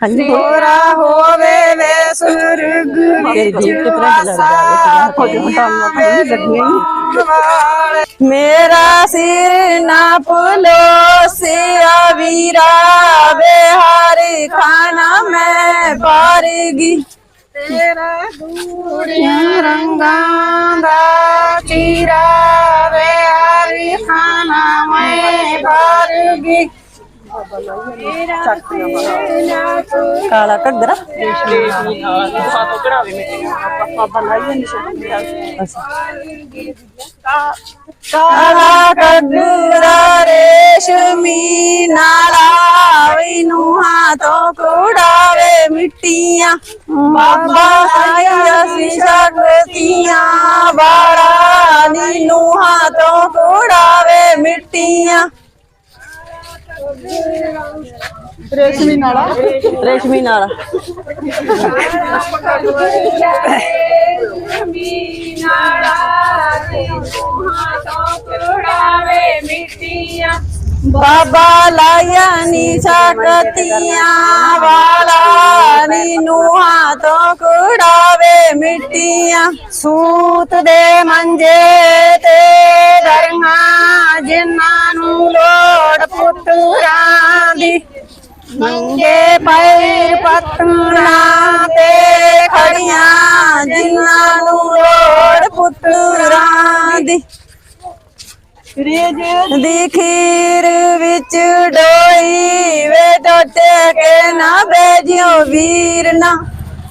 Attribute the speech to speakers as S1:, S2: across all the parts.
S1: ਹਾਂਜੀ।
S2: ਹੋਰਾ ਹੋਵੇ ਵੇ ਸੁਰਗ
S1: ਤੇਰੀ ਜੀਭ ਤੇ ਪ੍ਰੈਸ ਲੱਗ ਜਾਵੇ
S2: ਮੇਰਾ ਸਿਰ ਨਾ ਪੁਲੋ ਸਿਆ ਵੀਰਾ ਬਿਹਾਰ ਖਾਣਾ
S1: ਕਾਲਾ ਘੱਗਰਾ।
S2: ਕਾਲਾ ਕੱਗਰਾ ਰੇਸ਼ਮੀ ਨਾਲਾ ਵਿਨੂੰ ਹਾਥੋਂ ਕੁੜਾਵੇ ਮਿੱਟੀਆਂ। ਬਾਬਾ ਆਇਆ ਸੀ ਸ਼ਕਤੀਆਂ ਬਾੜਾ ਨੀਨੂੰ ਹਾਥੋਂ ਕੁੜਾਵੇ ਮਿੱਟੀਆਂ।
S1: ਰੇਸ਼ਮੀ ਨਾਲਾ।
S2: ਬਾਬਾ ਲਾਇਆ ਨੀ ਸ਼ਕਤੀਆਂ ਵਾਲਾ ਨੀਨੂੰ ਹਾਥੋਂ ਕੁੜਾਵੇ ਮਿੱਟੀਆਂ। ਸੂਤ ਦੇ ਮੰਜੇ ਤੇ ਨੰਗੇ ਪੈਰ ਪੱਤਣਾ ਤੇ ਖੜੀਆਂ ਜਿਨ੍ਹਾਂ ਨੂੰ ਲੋੜ ਪੁੱਤਰਾਂ ਦੀ। ਦੀ ਖੀਰ ਵਿੱਚ ਡੋਈ ਵੇ ਟੋਟੇ ਕੇ ਨਾ ਬੇਜਿਓ ਵੀਰ ਨਾ।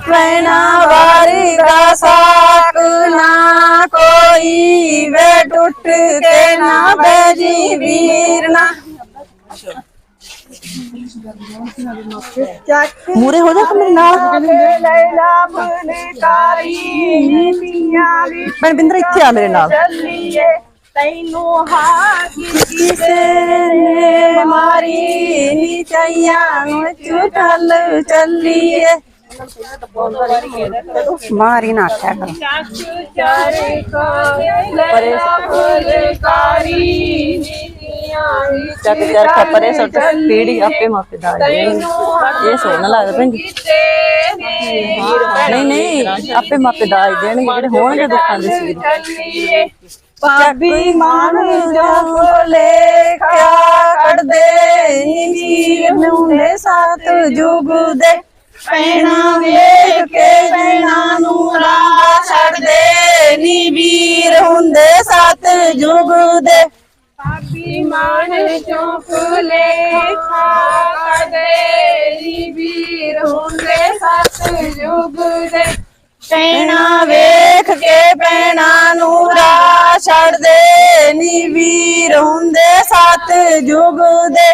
S2: ਪੈਣਾ ਵਾਰੀ ਦਾ ਸਾਕ ਨਾ ਕੋਈ ਵੇ ਟੁੱਟ ਕੇ ਨਾ ਬੇਜੀ ਵੀਰ ਨਾ।
S1: ਮੂਰੇ ਹੋ ਜਾ ਮੇਰੇ ਨਾਲ।
S2: ਲੈਲਾ ਬਨਕਾਰੀ ਨੀਤੀਆਂ ਵੀ
S1: ਮਨਵਿੰਦਰ ਇੱਥੇ ਆ ਮੇਰੇ ਨਾਲ।
S2: ਚੱਲੀਏ ਤੈਨੂੰ ਹਾਕੀ ਕਿਸੇ ਨੇ ਮਾਰੀ ਨੀ ਚਈਆਂ ਨੂੰ ਚੁਟਲ ਚੱਲੀਏ। ਮਾਰੀ ਨਾ ਆਖਿਆ ਕਰ। ਚਾਰੇ
S1: ਚੱਕ ਚਰਖਾ ਪਰੇ ਸੁੱਟ ਪੀੜੀ ਆਪੇ ਮਾਪੇ ਦਾ ਇਹ ਸੋਹਣਾ ਲੱਗਦਾ ਭੈਣ ਜੀ। ਨਹੀਂ ਨਹੀਂ ਆਪੇ ਮਾਪੇ ਦਾਜ ਦੇਣਗੇ ਜਿਹੜੇ ਹੋਣਗੇ ਦੁੱਖਾਂ ਦੇ ਸੀਰ।
S2: ਪਾਬੀ ਮਾਨ ਜੋ ਲੇਖਿਆ ਕੱਢਦੇ ਨੀ ਵੀਰ ਨੂੰ ਨੇ ਸਾਥ ਜੁਗ ਦੇ। ਪੈਣਾ ਵੇਖ ਕੇ ਜੈਨਾ ਨੂੰ ਰਾਹ ਛੱਡਦੇ ਨੀ ਵੀਰ ਹੁੰਦੇ ਸਤ ਜੁਗ ਦੇ। ਪਾਬੀ ਮਾਨ ਚੋਂ ਲੇਖਾ ਕੱਢਦੇ ਨੀ ਵੀਰ ਹੁੰਦੇ ਸਤ ਜੁਗ ਦੇ। ਪੈਣਾ ਵੇਖ ਕੇ ਪੈਣਾ ਨੂੰ ਰਾਹ ਛੱਡਦੇ ਨੀ ਵੀਰ ਹੁੰਦੇ ਸਤ ਜੁਗ ਦੇ।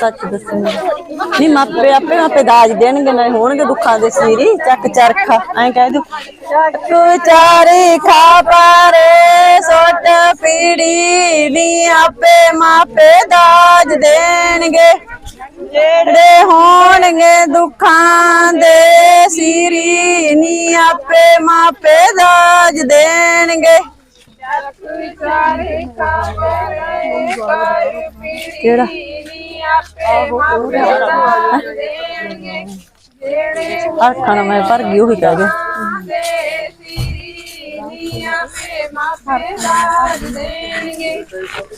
S1: ਸੱਚ ਦੱਸਣੀ ਨਹੀਂ, ਮਾਪੇ ਆਪੇ ਮਾਪੇ ਦਾਜ ਦੇਣਗੇ ਨਾ ਹੋਣਗੇ ਦੁੱਖਾਂ ਦੇ ਸੀਰੀ। ਚੱਕ ਚਰਖਾ, ਐਂ ਕਹਿ ਦਿਓ।
S2: ਚੱਕ ਚਾਰੇ ਖਾ ਪਾਰੇ ਸੋਟ ਪੀੜੀ ਨੀ ਆਪੇ ਮਾਪੇ ਦਾਜ ਦੇਣਗੇ। ਜਿਹੜੇ ਹੋਣਗੇ ਦੁੱਖਾਂ ਦੇ ਸੀਰੀ, ਨੀ ਆਪੇ ਮਾਪੇ ਦਾਜ ਦੇਣਗੇ।
S1: ਕਿਹੜਾ ਅੱਖਾਂ ਨਾਲ ਮੈਂ ਭਰ ਗਈ ਉਹੀ ਕਹਿ ਦਿਓ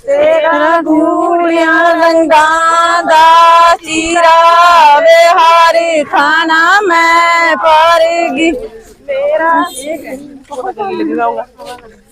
S2: ਤੇਰਾ ਗੂੜੀਆਂ ਰੰਗਾਂ ਦਾ ਚੀਰਾ ਵਿਹਾਰ ਖਾਣਾ ਮੈਂ ਪਾਰਗੀ ਮੇਰਾ